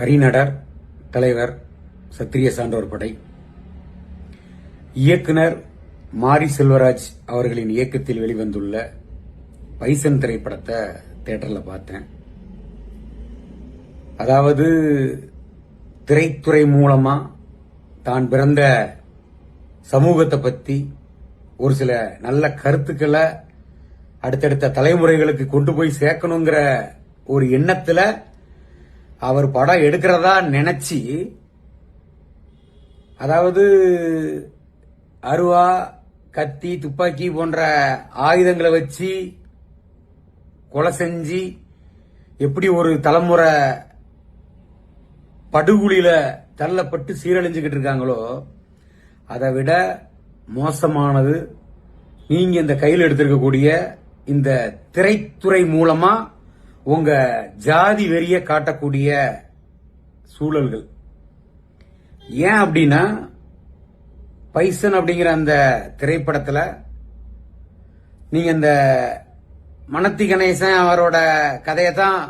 ஹரிநடர் தலைவர் சத்திரிய சான்றோர் படை. இயக்குனர் மாரி செல்வராஜ் அவர்களின் இயக்கத்தில் வெளிவந்துள்ள பைசன் திரைப்படத்தை தேட்டரில் பார்த்தேன். அதாவது திரைத்துறை மூலமா தான் பிறந்த சமூகத்தை பத்தி ஒரு சில நல்ல கருத்துக்களை அடுத்தடுத்த தலைமுறைகளுக்கு கொண்டு போய் சேர்க்கணுங்கிற ஒரு எண்ணத்துல அவர் படம் எடுக்கிறதா நினைச்சு அதாவது அருவா கத்தி துப்பாக்கி போன்ற ஆயுதங்களை வச்சு கொலை செஞ்சு எப்படி ஒரு தலைமுறை படுகுழியில தள்ளப்பட்டு சீரழிஞ்சுக்கிட்டு இருக்காங்களோ அதை விட மோசமானது. நீங்க இந்த கையில் எடுத்திருக்கக்கூடிய இந்த திரைத்துறை மூலமா உங்க ஜாதி வெறிய காட்டக்கூடிய சூழல்கள். ஏன் அப்படின்னா பைசன் அப்படிங்கிற அந்த திரைப்படத்தில் நீங்க இந்த மணத்தி கணேசன் அவரோட கதையை தான்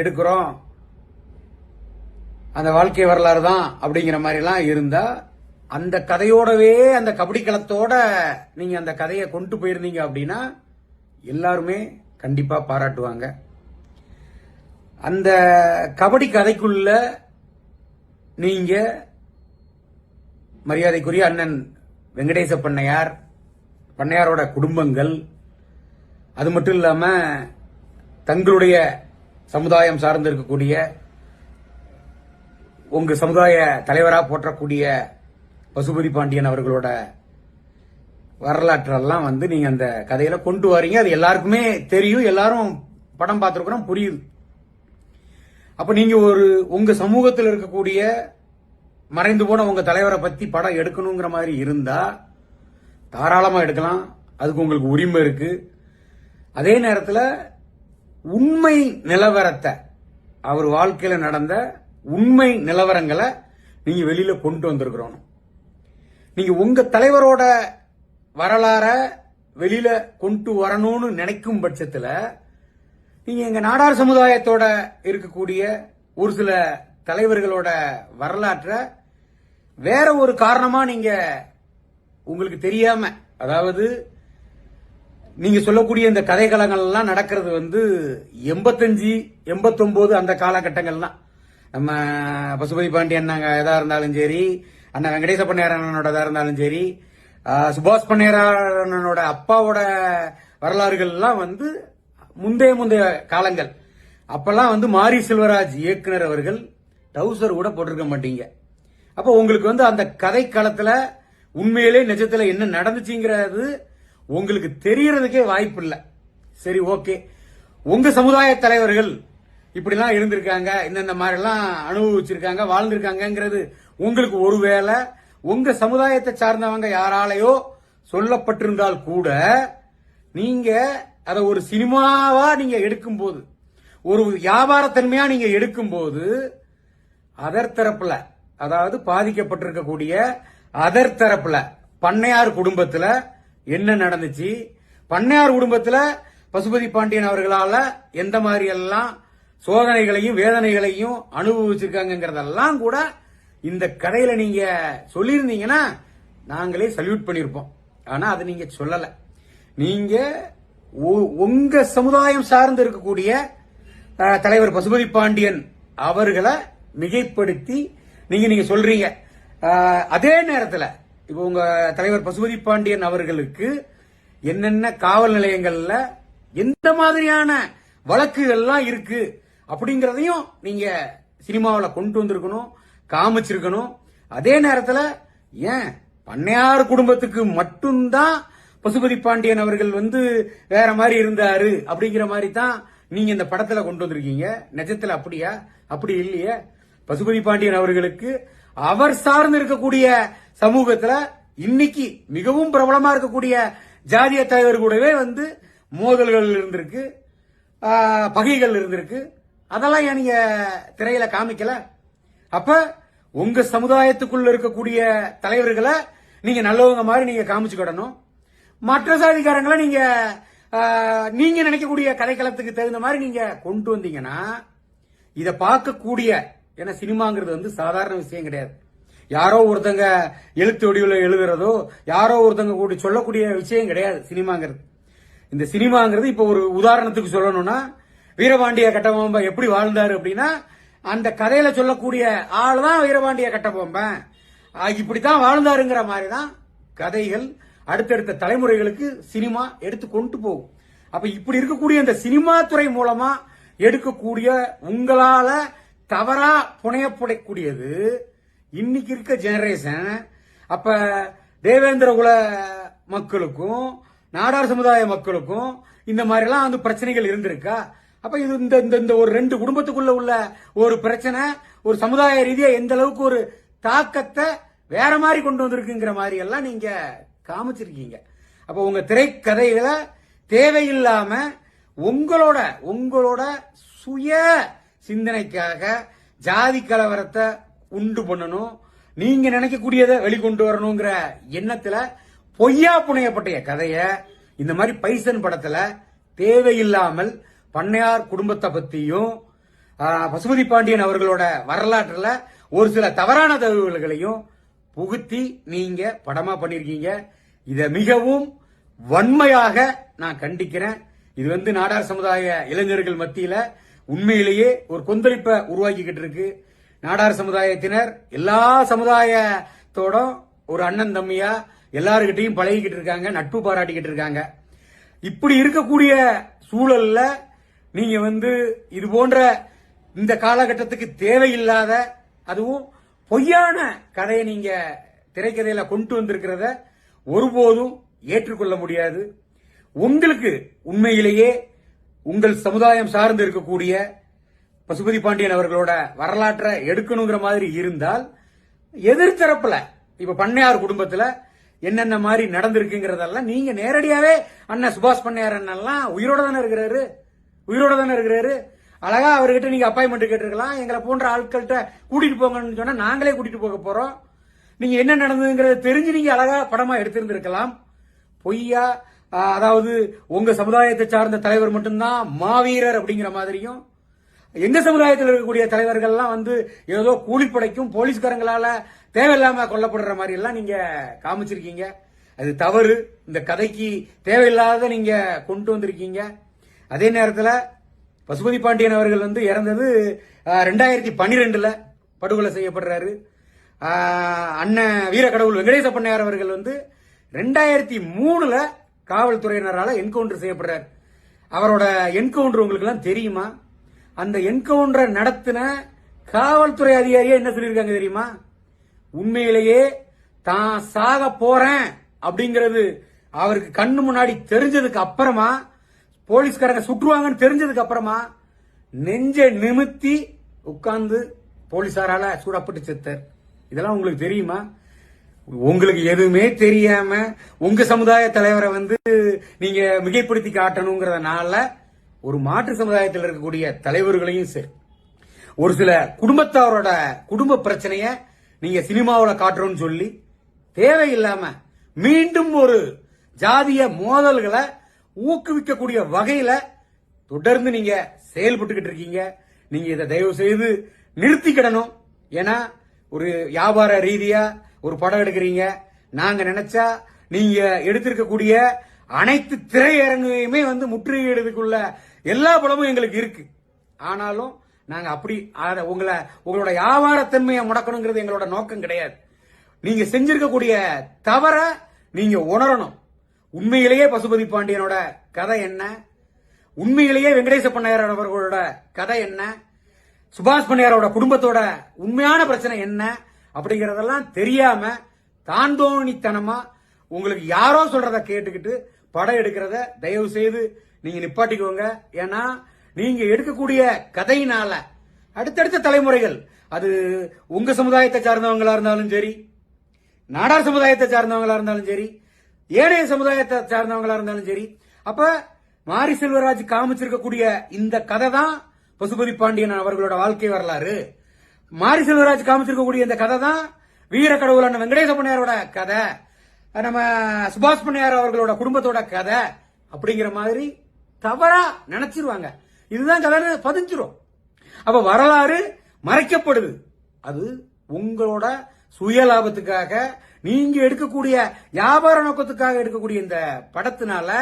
எடுக்கிறோம். அந்த வாழ்க்கை வரலாறு தான் அப்படிங்கிற மாதிரிலாம் இருந்தா அந்த கதையோடவே அந்த கபடி களத்தோட நீங்க அந்த கதையை கொண்டு போயிருந்தீங்க அப்படின்னா எல்லாருமே கண்டிப்பா பாராட்டுவாங்க. அந்த கபடி கதைக்குள்ள நீங்க மரியாதைக்குரிய அண்ணன் வெங்கடேச பண்ணையார் பண்ணையாரோட குடும்பங்கள் அது மட்டும் இல்லாம தங்களுடைய சமுதாயம் சார்ந்து இருக்கக்கூடிய உங்க சமுதாய தலைவராக போற்றக்கூடிய பசுபதி பாண்டியன் அவர்களோட வரலாற்றெல்லாம் வந்து நீங்க அந்த கதையில கொண்டு வரீங்க. அது எல்லாருக்குமே தெரியும். எல்லாரும் படம் பார்த்துருக்குறோம். புரியுது அப்ப நீங்க ஒரு உங்க சமூகத்தில் இருக்கக்கூடிய மறைந்து போன உங்க தலைவரை பத்தி படம் எடுக்கணுங்கிற மாதிரி இருந்தா தாராளமா எடுக்கலாம். அதுக்கு உங்களுக்கு உரிமை இருக்கு. அதே நேரத்தில் உண்மை நிலவரத்தை அவர் வாழ்க்கையில் நடந்த உண்மை நிலவரங்களை நீங்க வெளியில கொண்டு வந்திருக்கிறோம். நீங்க உங்க தலைவரோட வரலாற வெளியில கொண்டு வரணும்னு நினைக்கும் பட்சத்தில் நீங்க எங்க நாடார் சமுதாயத்தோட இருக்கக்கூடிய ஒரு சில தலைவர்களோட வரலாற்றை வேற ஒரு காரணமா நீங்க உங்களுக்கு தெரியாம அதாவது நீங்க சொல்லக்கூடிய இந்த கதைக்களங்கள் எல்லாம் நடக்கிறது வந்து எண்பத்தஞ்சு எண்பத்தொன்பது அந்த காலகட்டங்கள் தான் நம்ம பசுபதி பாண்டியன் நாங்க எதா இருந்தாலும் சரி அண்ணன் வெங்கடேச பண்ணையாரனோட அண்ணனோட இருந்தாலும் சரி சுபாஷ் பண்ணையாரனோட அப்பாவோட வரலாறுகள் எல்லாம் வந்து முந்தைய முந்தைய காலங்கள். அப்பெல்லாம் வந்து மாரி செல்வராஜ் இயக்குனர் அவர்கள் டவுசர் கூட போட்டிருக்க மாட்டீங்க. அப்போ உங்களுக்கு வந்து அந்த கதை காலத்துல உண்மையிலே நிஜத்துல என்ன நடந்துச்சுங்கிறது உங்களுக்கு தெரியறதுக்கே வாய்ப்பு இல்லை. சரி ஓகே. உங்க சமுதாய தலைவர்கள் இப்படிலாம் இருந்திருக்காங்க இந்தந்த மாதிரி எல்லாம் அனுபவிச்சிருக்காங்க வாழ்ந்திருக்காங்கிறது உங்களுக்கு ஒருவேளை உங்க சமுதாயத்தை சார்ந்தவங்க யாராலையோ சொல்லப்பட்டிருந்தால் கூட நீங்க அதை ஒரு சினிமாவா நீங்க எடுக்கும்போது ஒரு வியாபாரத்தன்மையா நீங்க எடுக்கும்போது அதர் தரப்புல அதாவது பாதிக்கப்பட்டிருக்கக்கூடிய அதர் தரப்புல பண்ணையார் குடும்பத்துல என்ன நடந்துச்சு? பண்ணையார் குடும்பத்துல பசுபதி பாண்டியன் அவர்களால எந்த மாதிரி எல்லாம் சோதனைகளையும் வேதனைகளையும் அனுபவிச்சிருக்காங்கிறதெல்லாம் கூட இந்த கதையில நீங்க சொல்லியிருந்தீங்கன்னா நாங்களே சல்யூட் பண்ணியிருப்போம். ஆனா அது நீங்க சொல்லல. நீங்க உங்க சமுதாயம் சார்ந்து இருக்கக்கூடிய தலைவர் பசுபதி பாண்டியன் அவர்களை மிகைப்படுத்தி நீங்க நீங்க சொல்றீங்க. அதே நேரத்தில் இப்போ உங்க தலைவர் பசுபதி பாண்டியன் அவர்களுக்கு என்னென்ன காவல் நிலையங்கள்ல எந்த மாதிரியான வழக்குகள்லாம் இருக்கு அப்படிங்கறதையும் நீங்க சினிமாவில் கொண்டு வந்திருக்கணும் காமிச்சிருக்கணும். அதே நேரத்தில் ஏன் பண்ணையார் குடும்பத்துக்கு மட்டும்தான் பசுபதி பாண்டியன் அவர்கள் வந்து வேற மாதிரி இருந்தாரு அப்படிங்கிற மாதிரி தான் நீங்க இந்த படத்துல கொண்டு வந்திருக்கீங்க. நிஜத்துல அப்படியா? அப்படி இல்லையே. பசுபதி பாண்டியன் அவர்களுக்கு அவர் சார்ந்து இருக்கக்கூடிய சமூகத்துல இன்னைக்கு மிகவும் பிரபலமா இருக்கக்கூடிய ஜாதிய தலைவர் கூடவே வந்து மோதல்கள் இருந்திருக்கு. பகைகள் இருந்திருக்கு. அதெல்லாம் ஏன் நீங்க திரையில காமிக்கல? அப்ப உங்க சமுதாயத்துக்குள்ள இருக்கக்கூடிய தலைவர்களை நீங்க நல்லவங்க மாதிரி நீங்க காமிச்சுக்கிடணும். மற்ற சாதிக்காரங்களை நீங்க நீங்க நினைக்கக்கூடிய கதைக்களத்துக்கு தகுந்த மாதிரி நீங்க கொண்டு வந்தீங்கன்னா இதை பார்க்கக்கூடிய ஏன்னா சினிமாங்கிறது வந்து சாதாரண விஷயம் கிடையாது. யாரோ ஒருத்தங்க எழுத்து வடிவில் எழுதுறதோ யாரோ ஒருத்தங்க கூட சொல்லக்கூடிய விஷயம் கிடையாது சினிமாங்கிறது. இந்த சினிமாங்கிறது இப்ப ஒரு உதாரணத்துக்கு சொல்லணும்னா வீரபாண்டிய கட்டபொம்மன் எப்படி வாழ்ந்தாரு அப்படின்னா அந்த கதையில சொல்லக்கூடிய ஆள் தான் வீரபாண்டிய கட்டபொம்பன் இப்படித்தான் வாழ்ந்தாருங்கிற மாதிரி தான் கதைகள் அடுத்தடுத்த தலைமுறைகளுக்கு சினிமா எடுத்து கொண்டு போகும். அப்ப இப்படி இருக்கக்கூடிய இந்த சினிமா துறை மூலமா எடுக்கக்கூடிய உங்களால தவறா புனையப்படக்கூடியது இன்னைக்கு இருக்க ஜெனரேஷன் அப்ப தேவேந்திர குல மக்களுக்கும் நாடார் சமுதாய மக்களுக்கும் இந்த மாதிரி எல்லாம் வந்து பிரச்சனைகள் இருந்திருக்கா? அப்ப இது இந்த இந்த இந்த ஒரு ரெண்டு குடும்பத்துக்குள்ள உள்ள ஒரு பிரச்சனை ஒரு சமுதாய ரீதியா எந்த அளவுக்கு ஒரு தாக்கத்தை வேற மாதிரி கொண்டு வந்திருக்குங்கிற மாதிரி எல்லாம் நீங்க காமிச்சிருக்கீங்க. அப்ப உங்க திரைக்கதைகளை தேவையில்லாம உங்களோட உங்களோட சுய சிந்தனைக்காக ஜாதி கலவரத்தை உண்டு பண்ணணும். நீங்க நினைக்கக்கூடியதை வெளிக்கொண்டு வரணுங்கிற எண்ணத்துல பொய்யா புனையப்பட்ட கதைய இந்த மாதிரி பைசன் படத்துல தேவையில்லாமல் பண்ணையார் குடும்பத்தை பத்தியும் பசுபதி பாண்டியன் அவர்களோட வரலாற்றுல ஒரு சில தவறான தகவல்களையும் புகுத்தி நீங்க படமா பண்ணிருக்கீங்க. இத மிகவும் வன்மையாக நான் கண்டிக்கிறேன். இது வந்து நாடார் சமுதாய இளைஞர்கள் மத்தியில உண்மையிலேயே ஒரு கொந்தளிப்பை உருவாக்கிக்கிட்டு இருக்கு. நாடார் சமுதாயத்தினர் எல்லா சமுதாயத்தோட ஒரு அண்ணன் தம்பியா எல்லாருக்கிட்டையும் பழகிக்கிட்டு இருக்காங்க நட்பு பாராட்டிக்கிட்டு இருக்காங்க. இப்படி இருக்கக்கூடிய சூழல்ல நீங்க வந்து இது போன்ற இந்த காலகட்டத்துக்கு தேவையில்லாத அதுவும் பொய்யான கதையை நீங்க திரைக்கதையில கொண்டு வந்திருக்கிறத ஒருபோதும் ஏற்றுக்கொள்ள முடியாது. உங்களுக்கு உண்மையிலேயே உங்கள் சமுதாயம் சார்ந்து இருக்கக்கூடிய பசுபதி பாண்டியன் அவர்களோட வரலாற்றை எடுக்கணுங்கிற மாதிரி இருந்தால் எதிர்த்தரப்புல இப்ப பண்ணையார் குடும்பத்துல என்னென்ன மாதிரி நடந்திருக்குங்கிறதெல்லாம் நீங்க நேரடியாவே அண்ணன் சுபாஷ் பண்ணையார் அண்ணெல்லாம் உயிரோட தானே இருக்கிறாரு? உயிரோட தானே இருக்கிறாரு? அழகா அவர்கிட்ட நீங்க அப்பாயின்மெண்ட் கேட்டிருக்கலாம். எங்களை போன்ற ஆட்கள்கிட்ட கூட்டிட்டு போங்கன்னு சொன்னா நாங்களே கூட்டிட்டு போக போறோம். நீங்க என்ன நடந்ததுங்கிறத தெரிஞ்சு நீங்க அழகா படமா எடுத்திருந்திருக்கலாம். பொய்யா அதாவது உங்க சமுதாயத்தை சார்ந்த தலைவர் மட்டும்தான் மாவீரர் அப்படிங்கிற மாதிரியும் எங்க சமுதாயத்தில் இருக்கக்கூடிய தலைவர்கள்லாம் வந்து ஏதோ கூலிப்படைக்கும் போலீஸ்காரங்களால தேவையில்லாம கொல்லப்படுற மாதிரி எல்லாம் நீங்க காமிச்சிருக்கீங்க. அது தவறு. இந்த கதைக்கு தேவையில்லாத நீங்க கொண்டு வந்திருக்கீங்க. அதே நேரத்தில் பசுபதி பாண்டியன் அவர்கள் வந்து இறந்தது ரெண்டாயிரத்தி பன்னிரெண்டுல படுகொலை செய்யப்படுறாரு. அண்ணன் வீரக்கடவுள் வெங்கடேச பண்ணையார் அவர்கள் வந்து ரெண்டாயிரத்தி மூணுல காவல்துறையினரால் என்கவுண்டர் செய்யப்படுறாரு. அவரோட என்கவுண்டர் உங்களுக்கு எல்லாம் தெரியுமா? அந்த என்கவுண்டரை நடத்தின காவல்துறை அதிகாரியே என்ன சொல்லியிருக்காங்க தெரியுமா? உண்மையிலேயே தான் சாக போறேன் அப்படிங்கிறது அவருக்கு கண்ணு முன்னாடி தெரிஞ்சதுக்கு அப்புறமா போலீஸ்காரங்க சுற்றுவாங்கன்னு தெரிஞ்சதுக்கு அப்புறமா நெஞ்ச நிமித்தி உட்கார்ந்து போலீஸாரால சூடப்பட்டு செத்தர். இதெல்லாம் உங்களுக்கு தெரியுமா? உங்களுக்கு எதுவுமே தெரியாம உங்க சமுதாய தலைவரை வந்து நீங்க மிகைப்படுத்தி காட்டணுங்கிறதுனால ஒரு மாற்று சமுதாயத்தில் இருக்கக்கூடிய தலைவர்களையும் சரி ஒரு சில குடும்பத்தாரோட குடும்ப பிரச்சனைய நீங்க சினிமாவில் காட்டுறோம்னு சொல்லி தேவையில்லாம மீண்டும் ஒரு ஜாதிய மோதல்களை ஊக்குவிக்கக்கூடிய வகையில தொடர்ந்து நீங்க செயல்பட்டுக்கிட்டு இருக்கீங்க. நீங்க இதை தயவு செய்து நிறுத்திக்கிடணும். ஏன்னா ஒரு வியாபார ரீதியா ஒரு படம் எடுக்கிறீங்க. நாங்க நினைச்சா நீங்க எடுத்திருக்கக்கூடிய அனைத்து திரையரங்குமே வந்து முற்றுகையிடுறதுக்குள்ள எல்லா படமும் எங்களுக்கு இருக்கு. ஆனாலும் நாங்க அப்படி உங்களை உங்களோட வியாபாரத்தன்மையை முடக்கணுங்கிறது எங்களோட நோக்கம் கிடையாது. நீங்க செஞ்சிருக்கக்கூடிய தவற நீங்க உணரணும். உண்மையிலேயே பசுபதி பாண்டியனோட கதை என்ன? உண்மையிலேயே வெங்கடேச பண்ணையார் அவர்களோட கதை என்ன? சுபாஷ் பண்ணையாரோட குடும்பத்தோட உண்மையான பிரச்சனை என்ன? அப்படிங்கறதெல்லாம் தெரியாம தாந்தோணித்தனமா உங்களுக்கு யாரோ சொல்றத கேட்டுக்கிட்டு படம் எடுக்கிறத தயவு செய்து நீங்க நிப்பாட்டிக்கோங்க. ஏன்னா நீங்க எடுக்கக்கூடிய கதையினால அடுத்தடுத்த தலைமுறைகள் அது உங்க சமுதாயத்தை சார்ந்தவங்களா இருந்தாலும் சரி நாடார் சமுதாயத்தை சார்ந்தவங்களா இருந்தாலும் சரி ஏனைய சமுதாயத்தை சார்ந்தவங்களா இருந்தாலும் சரி. அப்ப மாரி செல்வராஜ் காமிச்சிருக்கக்கூடிய இந்த கதை தான் பசுபதி பாண்டியன் அவர்களோட வாழ்க்கை வரலாறு. மாரி செல்வராஜ் காமிச்சிருக்கக்கூடிய இந்த கதை தான் வீர கடவுளான வெங்கடேச பண்ணையாரோட கதை. நம்ம சுபாஷ் பண்ணையார் அவர்களோட குடும்பத்தோட கதை அப்படிங்கிற மாதிரி தவறா நினைச்சிருவாங்க. இதுதான் கதை பதிஞ்சிரும். அப்ப வரலாறு மறைக்கப்படுது. அது உங்களோட சுய லாபத்துக்காக நீங்க எடுக்கக்கூடிய வியாபார நோக்கத்துக்காக எடுக்கக்கூடிய இந்த படத்தினால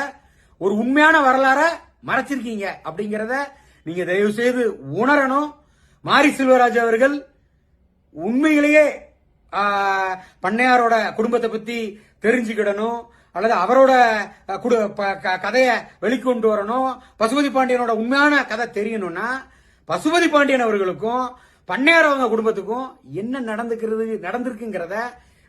ஒரு உண்மையான வரலாற மறைச்சிருக்கீங்க அப்படிங்கறத நீங்க தயவு செய்து உணரணும். மாரி செல்வராஜ் அவர்கள் உண்மையிலேயே பண்ணையாரோட குடும்பத்தை பத்தி தெரிஞ்சுக்கிடணும். அல்லது அவரோட கதையை ப- க- வெளிக்கொண்டு வரணும். பசுபதி பாண்டியனோட உண்மையான கதை தெரியணும்னா பசுபதி பாண்டியன் அவர்களுக்கும் பண்ணையார் அவங்க குடும்பத்துக்கும் என்ன நடந்துக்கிறது நடந்திருக்குங்கிறத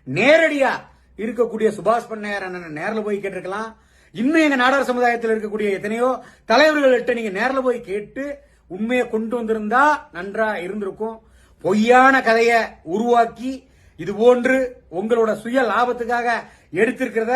நேரடியா இருக்கக்கூடிய சுபாஷ் பண்ணையார் அண்ணன் நேரில் போய் கேட்டிருக்கலாம். இன்னும் எங்க நாடார் சமுதாயத்தில் இருக்கக்கூடிய எத்தனையோ தலைவர்கள்ட்ட நீங்க நேரில் போய் கேட்டு உண்மையை கொண்டு வந்திருந்தா நன்றா இருந்திருக்கும். பொய்யான கதையை உருவாக்கி இது போன்று உங்களோட சுய லாபத்துக்காக எடுத்திருக்கிறத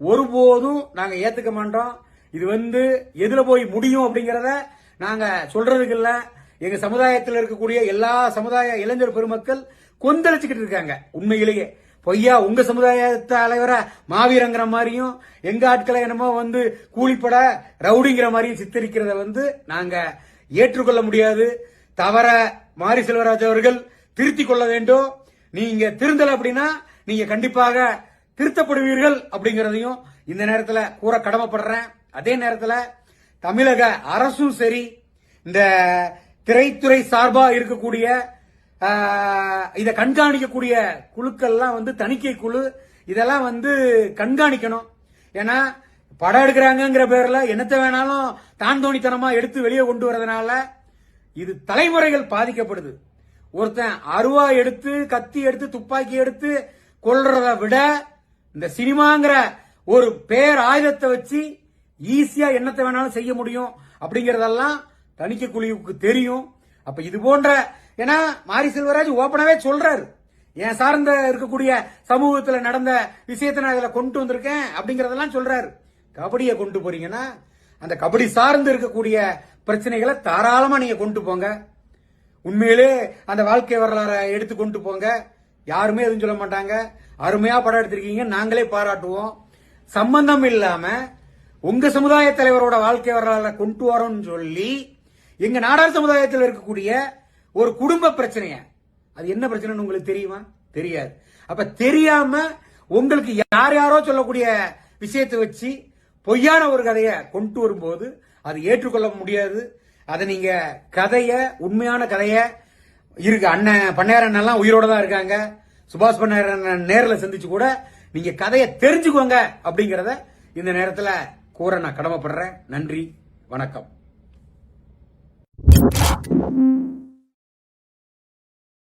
ஒருபோதும் நாங்க ஏத்துக்க மாட்டோம். இது வந்து எதுல போய் முடியும் அப்படிங்கறத நாங்க சொல்றதுக்கு இல்ல. எங்க சமுதாயத்தில் இருக்கக்கூடிய எல்லா சமுதாய இளைஞர் பெருமக்கள் கொந்தளிச்சுக்கிட்டு இருக்காங்க உண்மையிலேயே. பொய்யா உங்க சமுதாயத்தை தலைவரை மாவீரங்கிற மாதிரியும் எங்க ஆட்களை என்னமோ வந்து கூலிப்பட ரவுடிங்கிற மாதிரியும் சித்தரிக்கிறத வந்து நாங்க ஏற்றுக்கொள்ள முடியாது. தவற மாரி செல்வராஜ் அவர்கள் திருத்தி கொள்ள வேண்டும். நீங்க திருந்தல அப்படின்னா நீங்க கண்டிப்பாக திருத்தப்படுவீர்கள் அப்படிங்கறதையும் இந்த நேரத்துல கூற கடமைப்படுறேன். அதே நேரத்துல தமிழக அரசும் சரி இந்த திரைத்துறை சார்பா இருக்கக்கூடிய இதை கண்காணிக்கக்கூடிய குழுக்கள்லாம் வந்து தணிக்கை குழு. இதெல்லாம் வந்து கண்காணிக்கணும். ஏன்னா படம் எடுக்கிறாங்கங்கிற பேர்ல என்னத்தை வேணாலும் தான் தோணித்தனமா எடுத்து வெளியே கொண்டு வரதுனால இது தலைமுறைகள் பாதிக்கப்படுது. ஒருத்தன் அருவா எடுத்து கத்தி எடுத்து துப்பாக்கி எடுத்து கொள்றத விட இந்த சினிமாங்கிற ஒரு பேர் ஆயுதத்தை வச்சு ஈஸியா என்னத்தை வேணாலும் செய்ய முடியும் அப்படிங்கறதெல்லாம் தணிக்கை குழுவுக்கு தெரியும். அப்ப இது போன்ற ஏன்னா மாரி செல்வராஜ் ஓப்பனாவே சொல்றாரு. என் சார்ந்த இருக்கக்கூடிய சமூகத்துல நடந்த விஷயத்தை நான் இதுல கொண்டு வந்திருக்கேன் அப்படிங்கறதெல்லாம் சொல்றாரு. கபடியை கொண்டு போறீங்கன்னா அந்த கபடி சார்ந்து இருக்கக்கூடிய பிரச்சனைகளை தாராளமா நீங்க கொண்டு போங்க. உண்மையிலே அந்த வாழ்க்கை வரலாறை எடுத்து கொண்டு போங்க. யாருமே எதுவும் சொல்ல மாட்டாங்க. அருமையா படம் எடுத்திருக்கீங்க. நாங்களே பாராட்டுவோம். சம்பந்தம் இல்லாம உங்க சமுதாய தலைவரோட வாழ்க்கை வரலாறை கொண்டு வரோம்னு சொல்லி எங்க நாடார் சமுதாயத்தில் இருக்கக்கூடிய ஒரு குடும்ப பிரச்சனைய? அது என்ன பிரச்சனைன்னு உங்களுக்கு தெரியுமா? தெரியாது. அப்ப தெரியாம உங்களுக்கு யார் யாரோ சொல்லக்கூடிய விஷயத்தை வச்சு பொய்யான ஒரு கதையை கொண்டு வரும்போது அது ஏற்றுக்கொள்ள முடியாது. அதை நீங்க கதைய உண்மையான கதைய இருக்கு அண்ணன் பண்ணையார் அண்ணன் எல்லாம் உயிரோட தான் இருக்காங்க. சுபாஷ் பண்ணையார் அண்ணன் நேர்ல சந்திச்சு கூட நீங்க கதையை தெரிஞ்சுக்கோங்க அப்படிங்கிறத இந்த நேரத்தில் கூற நான் கடமைப்படுறேன். நன்றி. வணக்கம்.